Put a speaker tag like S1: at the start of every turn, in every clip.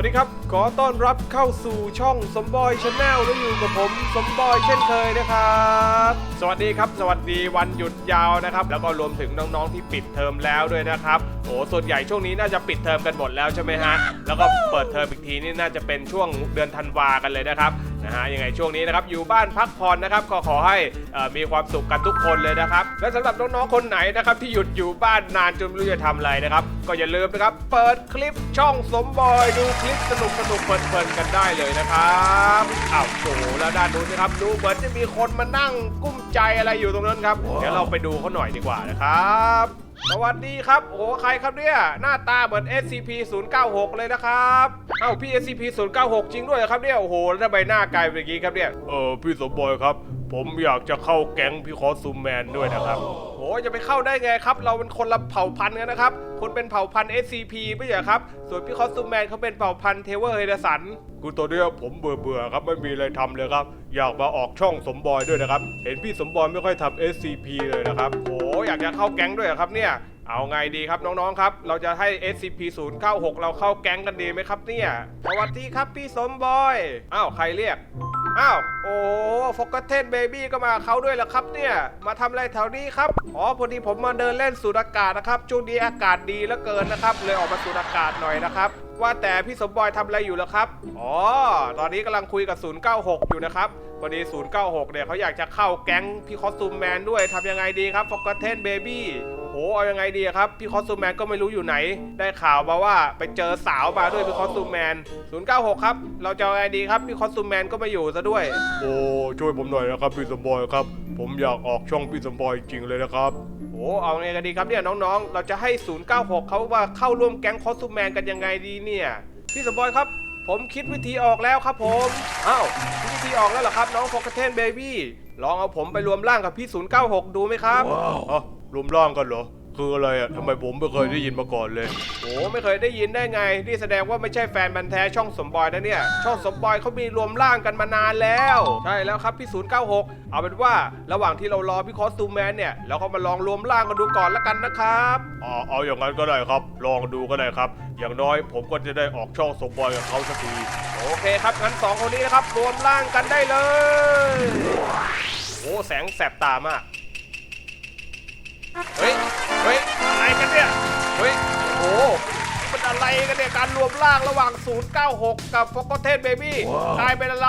S1: วัสดีครับ ขอต้อนรับเข้าสู่ช่องสมบอยชาแนลและอยู่กับผม สมบอยเช่นเคยนะครับ สวัสดีครับ สวัสดีวันหยุดยาวนะครับ แล้วก็รวมถึงน้องๆที่ปิดเทอมแล้วด้วยนะครับ อ้ส่วนใหญ่ช่วงนี้น่าจะปิดเทอมกันหมดแล้วใช่ไหมฮะ แล้วก็เปิดเทอมอีกทีนี่น่าจะเป็นช่วงเดือนธันวากันเลยนะครับนะฮะยังไงช่วงนี้นะครับอยู่บ้านพักผ่อนนะครับก็ขอให้มีความสุขกันทุกคนเลยนะครับ และสำหรับน้องๆคนไหนนะครับที่หยุดอยู่บ้านนานจนไม่รู้จะทำอะไรนะครับ ก็อย่าลืมนะครับ เปิดคลิปช่องสมบอยดูคลิปสนุกสนุกเพลินๆกันได้เลยนะครับอ้าวโอ้โหแล้วด้านนู้นนะครับดูเหมือนจะมีคนมานั่งกุ้มใจอะไรอยู่ตรงนั้นครับเดี๋ยวเราไปดูเขาหน่อยดีกว่านะครับ สวัสดีครับ โอ้โหใครครับเนี่ย หน้าตาเหมือน SCP 096เลยนะครับ เอ้าพี่ SCP 096จริงด้วยเหรอครับเนี่ย โอ้โห แล้วทำไมหน้ากลายเป็นอย่างนี้ครับเนี่ย เออพี่สมบอยครับ ผมอยากจะเข้าแก๊งพี่คอสซูมแมนด้วยนะครับโอ้จะไปเข้าได้ไงครับ เราเป็นคนละเผ่าพันธุ์กันนะครับคุณเป็นเผ่าพันธุ์ SCP ไม่ใช่เหรอครับ ส่วนพี่คอสซูมแมนเขาเป็นเผ่าพันธุ์เทเวอร์เฮเดสันกูตัวเนี้ยผมเบื่อเบื่อๆครับไม่มีอะไรทำเลยครับ อยากมาออกช่องสมบอยด้วยนะครับ เห็นพี่สมบอยไม่ค่อยทำ SCP เลยนะครับ โอ้ อยากจะเข้าแก๊งด้วยเหรอครับเนี่ย เอาไงดีครับน้องๆครับ เราจะให้ SCP 096 เราเข้าแก๊งกันดีไหมครับเนี่ย สวัสดีครับพี่สมบอย อ้าวใครเรียก อ้าว โอ้ฟกเทนเบบี้ก็มาเขาด้วยเหรอครับเนี่ย มาทำอะไรแถวนี้ครับ อ๋อพอดีผมมาเดินเล่นสูดอากาศนะครับช่วงนี้อากาศดีเหลือเกินนะครับ เลยออกมาสูดอากาศหน่อยนะครับ ว่าแต่พี่สมบอยทำอะไรอยู่เหรอครับ อ๋อ ตอนนี้กำลังคุยกับ 096 อยู่นะครับพอดี 096 เนี่ยเขาอยากจะเข้าแก๊งพี่คอสตูมแมนด้วยทำยังไงดีครับฟก เทนเบบี้โอ้เอายังไงดีอะครับพี่คอสตูมแมนก็ไม่รู้อยู่ไหน ได้ข่าวมาว่าไปเจอสาวมาด้วยพี่คอสตูมแมน096 ครับ เราจะเอายังไงดีครับพี่คอสตูมแมนก็ไม่อยู่ซะด้วย โอ้ช่วยผมหน่อยนะครับพี่สมบอยครับ ผมอยากออกช่องพี่สมบอยจริงเลยนะครับโอ้เอาไงกันดีครับเนี่ยน้องๆ เราจะให้ 096 เขาว่าเข้าร่วมแก๊งคอสตูมแมนกันยังไงดีเนี่ยพี่สมบอยครับผมคิดวิธีออกแล้วครับผมอ้าวคิดวิธีออกแล้วเหรอครับ น้องโฟกัสเทนเบบี้ลองเอาผมไปรวมร่างกับพี่ 096 ดูไหมครับอ๋อรวมร่างกันเหรอ คืออะไรอะทำไมผมไม่เคยได้ยินมาก่อนเลย โอ้ไม่เคยได้ยินได้ไง นี่แสดงว่าไม่ใช่แฟนบันธุ์แท้ช่องสมบอยนะเนี่ย ช่องสมบอยเขามีรวมร่างกันมานานแล้ว ใช่แล้วครับพี่096 เอาเป็นว่าระหว่างที่เรารอพี่คอสตูมแมนเนี่ยเราก็มาลองรวมร่างกันดูก่อนละกันนะครับอ๋อเอาอย่างนั้นก็ได้ครับ ลองดูก็ได้ครับ อย่างน้อยผมก็จะได้ออกช่องสมบอยกับเขาสักทีโอเคครับงั้นสองคนนี้นะครับรวมร่างกันได้เลยโอ้แสงแสบตามากเฮ้ยเกันเนี่ยการรวมร่างระหว่าง 096 กับ f o r g o t t e n Baby กลายเป็นอะไร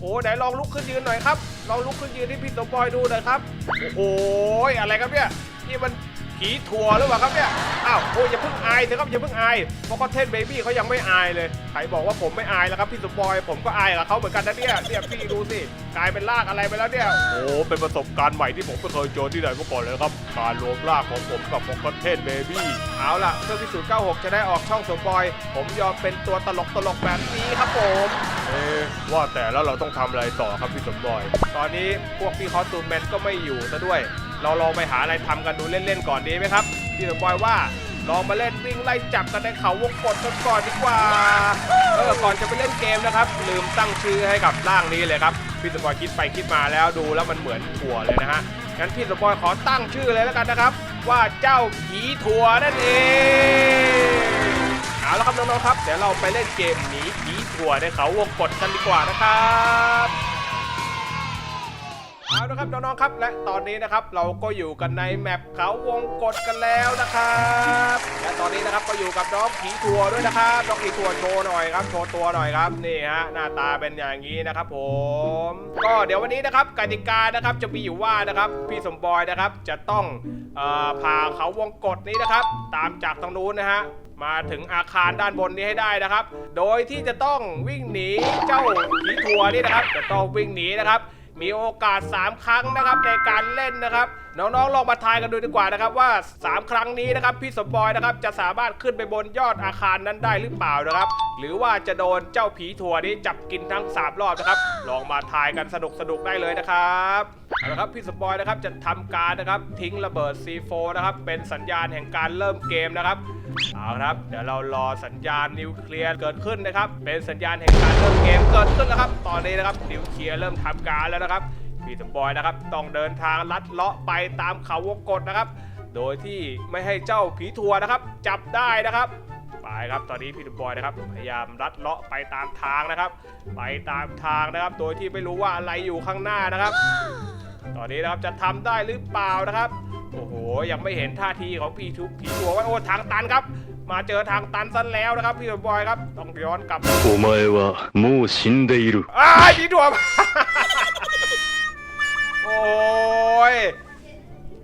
S1: โอ้ไหนลองลุกขึ้นยืนหน่อยครับ ลองลุกขึ้นยืนที่พี่สมบอยดูหน่อยครับ โอ้โหอะไรครับเนี่ย นี่มัน ผีถั่วหรือเปล่าครับเนี่ยอ้าวโอ้ยอย่าเพิ่งอายเถอะครับอย่าเพิ่งอาย f o r g o t t e n Baby เขายังไม่อายเลยใครบอกว่าผมไม่อายแล้วครับพี่สมบอยผมก็อายกับเขาเหมือนกันนะเนี่ยเนี่ยพี่ดูสิกลายเป็นลากอะไรไปแล้วเนี่ยโอ้เป็นประสบการณ์ใหม่ที่ผมไม่เคยเจอที่ไหนมาก่อนเลยครับการรวมลากของผมกับฟอกเทนเบบี้เอาล่ะเพื่อพิสูจน์96 จะได้ออกช่องสมบอยผมยอมเป็นตัวตลกตลกๆแบบนี้ครับผมเอ๊ะว่าแต่แล้วเราต้องทำอะไรต่อครับพี่สมบอย ตอนนี้พวกพี่คอสตูมแมนก็ไม่อยู่ซะด้วย เราลองไปหาอะไรทำกันดูเล่นๆก่อนดีไหมครับพี่สมบอยว่าลองมาเล่นวิ่งไล่จับกันในเขาวงกดกันก่อนดีกว่าเออก่อนจะไปเล่นเกมนะครับ ลืมตั้งชื่อให้กับร่างนี้เลยครับพี่สปอยคิดไปคิดมาแล้วดูแล้วมันเหมือนถั่วเลยนะฮะงั้นพี่สปอยขอตั้งชื่อเลยแล้วกันนะครับ ว่าเจ้าผีถั่วนั่นเองเอาละครับน้องๆครับเดี๋ยวเราไปเล่นเกมหนีผีถั่วในเขาวงกดกันดีกว่านะครับ เอาละครับน้องๆครับ และตอนนี้นะครับเราก็อยู่กันในแมปเขาวงกดกันแล้วนะครับและตอนนี้นะครับก็อยู่กับน้องผีทัวร์ด้วยนะครับน้องผีทัวร์โชว์หน่อยครับโชว์ตัวหน่อยครับนี่ฮะหน้าตาเป็นอย่างนี้นะครับ ผม ก็เดี๋ยววันนี้นะครับกติกานะครับจะมีอยู่ว่านะครับพี่สมบอยนะครับจะต้องพาเขาวงกดนี้นะครับ ตามจากตรงนู้นนะฮะมาถึงอาคารด้านบนนี้ให้ได้นะครับ โดยที่จะต้องวิ่งหนีเจ้าผีทัวร์นี่นะครับจะต้องวิ่งหนีนะครับ มีโอกาส 3 ครั้งนะครับในการเล่นนะครับ น้องๆลองมาทายกันดูดีกว่านะครับว่า 3 ครั้งนี้นะครับพี่สมบอยนะครับจะสามารถขึ้นไปบนยอดอาคารนั้นได้หรือเปล่านะครับ หรือว่าจะโดนเจ้าผีถั่วนี้จับกินทั้ง 3 รอบนะครับ ลองมาทายกันสนุกๆได้เลยนะครับเอาละครับพี่สมบอยนะครับจะทำการนะครับทิ้งระเบิด C4 นะครับเป็นสัญญาณแห่งการเริ่มเกมนะครับเอาละครับเดี๋ยวเรารอสัญญาณนิวเคลียร์เกิดขึ้นนะครับ เป็นสัญญาณแห่งการเริ่มเกมเกิดขึ้นแล้วครับ ตอนนี้นะครับนิวเคลียร์เริ่มทำการแล้วนะนะครับพี่สมบอยนะครับต้องเดินทางลัดเลาะไปตามเขาวงกฏนะครับ โดยที่ไม่ให้เจ้าผีทัวนะครับ จับได้นะครับไปครับตอนนี้พี่ดุบอยนะครับพยายามลัดเลาะไปตามทางนะครับ ไปตามทางนะครับ โดยที่ไม่รู้ว่าอะไรอยู่ข้างหน้านะครับ ตอนนี้นะครับจะทำได้หรือเปล่านะครับโอ้โหยังไม่เห็นท่าทีของพี่ทุกผีทัวว่าโอ้ทางตันครับ มาเจอทางตันซะแล้วนะครับ พี่ดุบอยครับต้องย้อนกลับ
S2: โอ้ไม่ว่ามูชินเดรุ
S1: อ้าพี่ดัว ย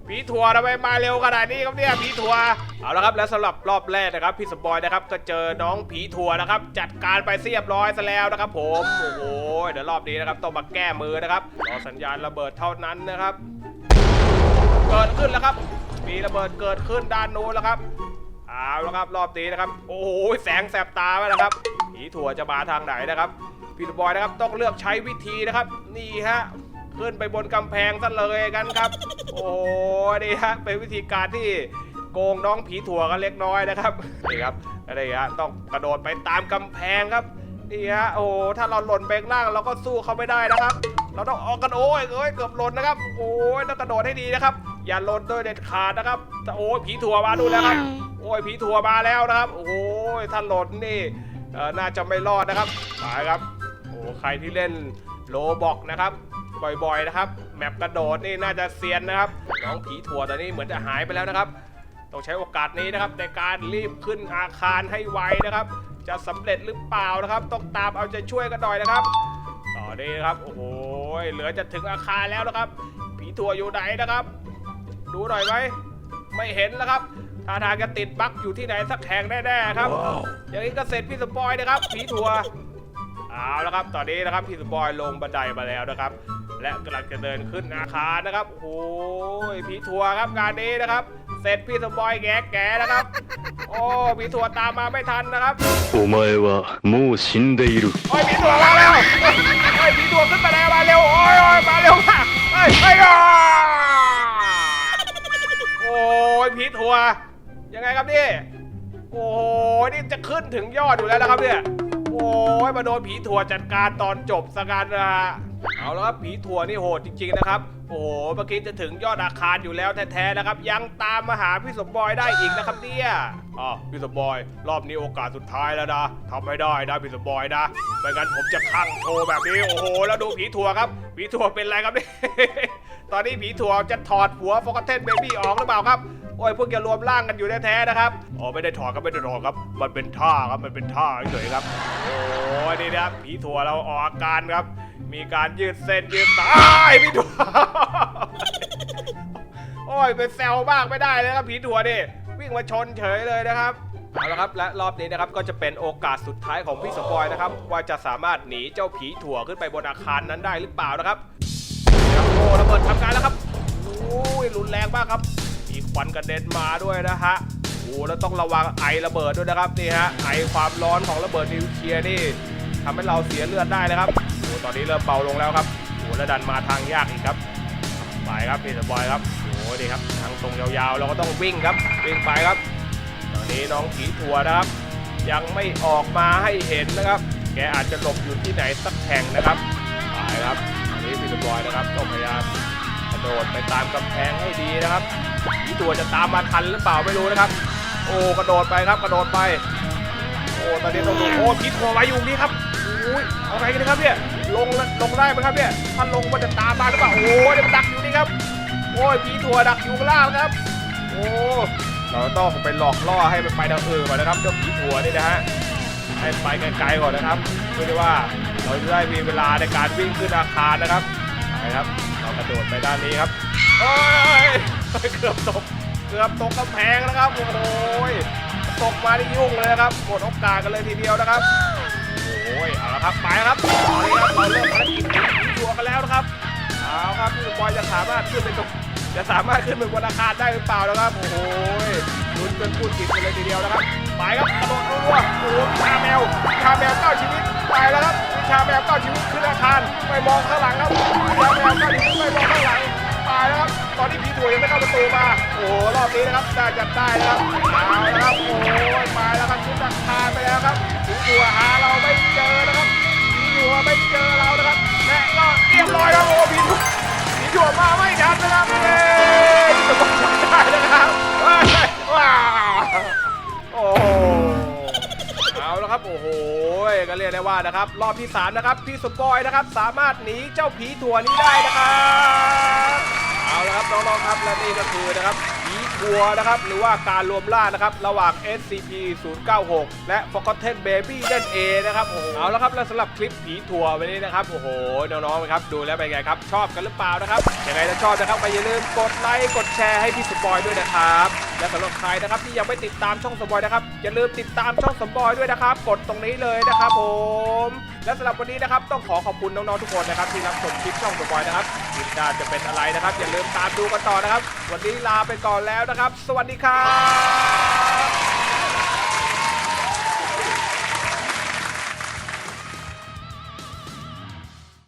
S1: ผีถั่วทำไมมาเร็วขนาดนี้ครับเนี่ยผีถั่วเอาละครับและสำหรับรอบแรกนะครับพี่สปอยนะครับก็เจอน้องผีถั่วนะครับ จัดการไปเรียบร้อยซะแล้วนะครับ ผมโอ้โหเดี๋ยวรอบนี้นะครับต้องมาแก้มือนะครับรอสัญญาณระเบิดเท่านั้นนะครับ เกิดขึ้นแล้วครับมีระเบิดเกิดขึ้นด้านโน้นแล้วครับเอาแล้วครับรอบนี้นะครับ โอ้โหแสงแสบตาไปแล้วครับผีถั่วจะมาทางไหนนะครับพี่สบอยนะครับต้องเลือกใช้วิธีนะครับ นี่ฮะ ขึ้นไปบนกำแพงซะเลยกันครับ โอ้โหนี่ฮะเป็นวิธีการที่โกงน้องผีถั่วกันเล็กน้อยนะครับนี่ครับอะไรฮะต้องกระโดดไปตามกำแพงครับนี่ฮะโอ้ถ้าเราหล่นไปข้างล่างเราก็สู้เขาไม่ได้นะครับ เราต้องออกกันโอ้ยเอ้ยเกือบหล่นนะครับ โอ้ยต้องกระโดดให้ดีนะครับ อย่าหล่นโดยเด็ดขาดนะครับโอ้ยผีถั่วมาดูแล้วครับโอ้ยผีถั่วมาแล้วนะครับ โอ้ยถ้าหล่นนี่น่าจะไม่รอดนะครับไปครับโอ้ใครที่เล่นโลบอกนะครับ บ่อยๆนะครับ แมปกระโดดนี่น่าจะเซียนนะครับ น้องผีถั่วตอนนี้เหมือนจะหายไปแล้วนะครับ ต้องใช้โอกาสนี้นะครับ ในการรีบขึ้นอาคารให้ไวนะครับ จะสำเร็จหรือเปล่านะครับ ต้องตามเอาใจช่วยกันหน่อยนะครับต่อนี้นะครับ โอ้โห เหลือจะถึงอาคารแล้วนะครับ ผีถั่วอยู่ไหนนะครับ ดูหน่อยไหมไม่เห็นแล้วครับท่าทางจะติดบั๊กอยู่ที่ไหนสักแห่งแน่ๆครับ อย่างนี้ก็เสร็จพี่สปอยนะครับผีถั่วเอาและครับ ตอนนี้นะครับพี่สปอยลงบันไดมาแล้วนะครับ และกำลังจะเดินขึ้นอาคารนะครับ โอ้ยผีถั่วครับงานนี้นะครับ เสร็จพี่สปอยแก่แก่ๆนะครับ โอ้ผีถั่วตามมาไม่ทันนะครับ
S2: お前はもう死んでいる。
S1: โอ้ยผีถั่วมาแล้วโอ้ยผีถั่วขึ้นมาแล้วมาเร็ว โอ้ยโอ้ยมาเร็วมากเฮ้ยเฮ้ยอ่าโอ้ยผีถั่ว ยังไงครับนี่ โอ้ยนี่จะขึ้นถึงยอดอยู่แล้วนะครับเนี่ย โอ้ยมาโดนผีถั่วจัดการตอนจบสกันนะฮะ เอาแล้วครับผีถั่วนี่โหดจริงๆนะครับ โอ้โหเมื่อกี้จะถึงยอดอาคารอยู่แล้วแท้ๆนะครับ ยังตามมาหาพี่สมบอยได้อีกนะครับเนี่ยอ๋อพี่สมบอย รอบนี้โอกาสสุดท้ายแล้วนะทำไม่ได้นะพี่สมบอยนะไม่งั้นผมจะขังโชว์แบบนี้โอ้โหแล้วดูผีถั่วครับผีถั่วเป็นไรครับนี่ ตอนนี้ผีถั่วจะถอดหัวฟอกเทนเบบี้ออกหรือเปล่าครับโอ้ยพิ่งจะรวมร่างกันอยู่แท้ๆนะครับ อ๋อไม่ได้ถอดครับไม่ได้ถอดครับ มันเป็นท่าครับมันเป็นท่าเฉยๆครับ โอ้ยนี่นะผีถั่วเราออกอาการครับ มีการยืดเส้นยืดสายพี่ถั่วโอ้ยเป็นแซวบ้างไม่ได้เลยครับผีถั่วนี่วิ่งมาชนเฉยเลยนะครับเอาละครับและรอบนี้นะครับก็จะเป็นโอกาสสุดท้ายของพี่สปอยนะครับว่าจะสามารถหนีเจ้าผีถั่วขึ้นไปบนอาคารนั้นได้หรือเปล่านะครับโอ้ระเบิดทำงานแล้วครับโอ้ยรุนแรงมากครับมีควันกระเด็นมาด้วยนะฮะโอ้แล้วต้องระวังไอระเบิดด้วยนะครับนี่ฮะไอความร้อนของระเบิดนิวเคลียร์นี่ทำให้เราเสียเลือดได้นะครับ ตอนนี้เริ่มเบาลงแล้วครับโอ้แล้วดันมาทางยากอีกครับไปครับนี่สบอยครับโอ้ดีครับทางตรงยาวๆ เราก็ต้องวิ่งครับวิ่งไปครับ ตอนนี้น้องผีถั่วนะครับ ยังไม่ออกมาให้เห็นนะครับ แกอาจจะหลบอยู่ที่ไหนสักแห่งนะครับไปครับอันนี้พี่สบอยนะครับต้องพยายามกระโดดไปตามกำแพงให้ดีนะครับผีตัวจะตามมาทันหรือเปล่าไม่รู้นะครับ โอ้กระโดดไปครับกระโดดไปโอ้ตอนนี้ต้องดูโอ้ผีตัวไว้อยู่นี่ครับอุ้ยเอาไงกันดีครับเนี่ย ลงลงได้ไหมครับเนี่ยถ้าลงมันจะตามมาหรือเปล่าโอ้ยเดี๋ยวมันดักอยู่นี่ครับโอ้ยผีตัวดักอยู่ข้างล่างนะครับ โอ้เราต้องไปหลอกล่อให้มันไปทางอื่นก่อนนะครับเจ้าผีตัวนี่นะฮะให้ไปไกลๆก่อนนะครับเพื่อที่ว่าเราจะได้มีเวลาในการวิ่งขึ้นอาคารนะครับไปครับ เรากระโดดไปด้านนี้ครับโอ้ยเกือบตกเกือบตกกำแพงนะครับโอ้ยตกมาที่ยุ่งเลยนะครับหมดโอกาสกันเลยทีเดียวนะครับ โอ้ยเอาละครับไปครับตอนนี้ครับเราเริ่มภารกิจตัวกันแล้วนะครับเอาครับพี่บอยจะสามารถขึ้นไปตรงจะสามารถขึ้นไปบนอาคารได้หรือเปล่านะครับโอ้โหลุ้นจนพูดผิดกันเลยทีเดียวนะครับไปครับกระโดดรัวโอ้โหชาแมวชาแมวเก้าชีวิตไปแล้วครับชาแมวเก้าชีวิตขึ้นอาคารไปมองข้างหลังครับชาแมวเก้าชีวิตไปมองข้างหลังไปแล้วครับตอนนี้ผีถั่วยังไม่เข้าประตูมา โอ้โหรอบนี้นะครับได้จัดได้นะครับเอาละครับโอ้ยไปแล้วครับขึ้นอาคารไปแล้วครับ ผีถั่วหาเราไม่เจอนะครับผีถั่วไม่เจอเรานะครับ และก็เรียบร้อยครับโอ้ผีผีถั่วมาไม่ทันนะครับเย้จะบอกได้นะครับว้าวโอ้โหละครับโอ้โหก็เรียกได้ว่านะครับ รอบที่สามนะครับ พี่สมบอยนะครับ สามารถหนีเจ้าผีถั่วนี้ได้นะครับ เอาละครับน้องๆครับและนี่ก็คือนะครับผีทัวนะครับหรือว่าการรวมล่านะครับระหว่าง SCP 096และ Forgotten Baby นั่นเองนะครับโอ้โหเอาละครับและสำหรับคลิปผีทัววันนี้นะครับโอ้โหน้องๆครับดูแล้วเป็นไงครับชอบกันหรือเปล่านะครับยังไงถ้าชอบนะครับก็อย่าลืมกดไลค์กดแชร์ให้พี่สปอยด้วยนะครับ และสำหรับใครนะครับที่ยังไม่ติดตามช่องสมบอยนะครับอย่าลืมติดตามช่องสมบอยด้วยนะครับ กดตรงนี้เลยนะครับผม และสำหรับวันนี้นะครับต้องขอขอบคุณน้องๆทุกคนนะครับที่รับชมคลิปช่องสมบอยนะครับคลิปหน้าจะเป็นอะไรนะครับ อย่าลืมตามดูกันต่อนะครับ วันนี้ลาไปก่อนแล้วนะครับ สวัสดีครับ